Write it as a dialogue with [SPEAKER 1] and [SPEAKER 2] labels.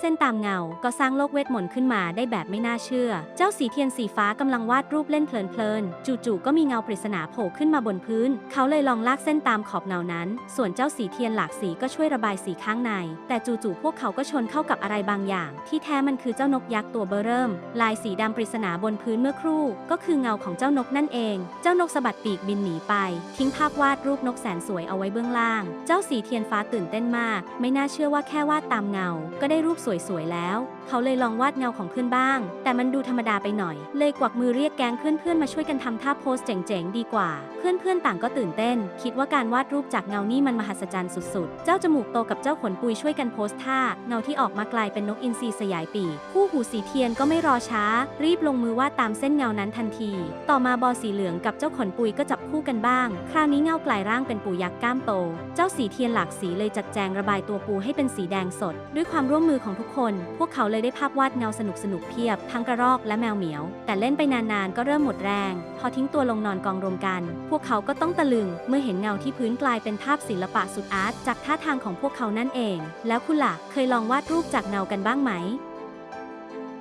[SPEAKER 1] เส้นตามเงา ก็สร้างโลกเวทมนต์ขึ้นมาได้แบบไม่น่าเชื่อ เจ้าสีเทียนสีฟ้ากำลังวาดรูปเล่นเพลินๆ จู่ๆ ก็มีเงาปริศนาโผล่ขึ้นมาบนพื้น เขาเลยลองลากเส้นตามขอบเงานั้น ส่วนเจ้าสีเทียนหลากสีก็ช่วยระบายสีข้างใน แต่จู่ๆ พวกเขาก็ชนเข้ากับอะไรบางอย่าง ที่แท้มันคือเจ้านกยักษ์ตัวเบอร์เริ่ม ลายสีดำปริศนาบนพื้นเมื่อครู่ ก็คือเงาของเจ้านกนั่นเอง เจ้านกสะบัดปีกบินหนีไป ทิ้งภาพวาดรูปนกแสนสวยเอาไว้เบื้องล่าง เจ้าสีเทียนฟ้าตื่นเต้นมาก ไม่น่าเชื่อว่าแค่วาดตามเงา ก็ได้รูปสวยๆแล้ว เขาเลยลองวาดเงาของเพื่อนบ้าง แต่มันดูธรรมดาไปหน่อย เลยกวักมือเรียกแก๊งเพื่อนๆมาช่วยกันทำท่าโพสเจ๋งๆดีกว่า เพื่อนๆต่างก็ตื่นเต้น คิดว่าการวาดรูปจากเงานี่มันมหัศจรรย์สุดๆ เจ้าจมูกโตกับเจ้าขนปุยช่วยกันโพสท่า เงาที่ออกมากลายเป็นนกอินทรีสยายปีกคู่หูสีเทียนก็ไม่รอช้า รีบลงมือวาดตามเส้นเงานั้นทันที ต่อมาบอสีเหลืองกับเจ้าขนปุยก็จับคู่กันบ้าง คราวนี้เงากลายร่างเป็นปูยักษ์ก้ามโต เจ้าสีเทียนหลากสีเลยจัดแจงระบายตัวปูให้เป็นสีแดงสด ด้วยความร่วมมือของทุกคน พวกเขาเลยได้ภาพวาดเงาสนุกสนุกเพียบ ทั้งกระรอกและแมวเหมียว แต่เล่นไปนานๆก็เริ่มหมดแรง พอทิ้งตัวลงนอนกองรวมกัน พวกเขาก็ต้องตะลึง เมื่อเห็นเงาที่พื้นกลายเป็นภาพศิลปะสุดอาร์ตจากท่าทางของพวกเขานั่นเอง แล้วคุณล่ะเคยลองวาดรูปจากเงากันบ้างไหม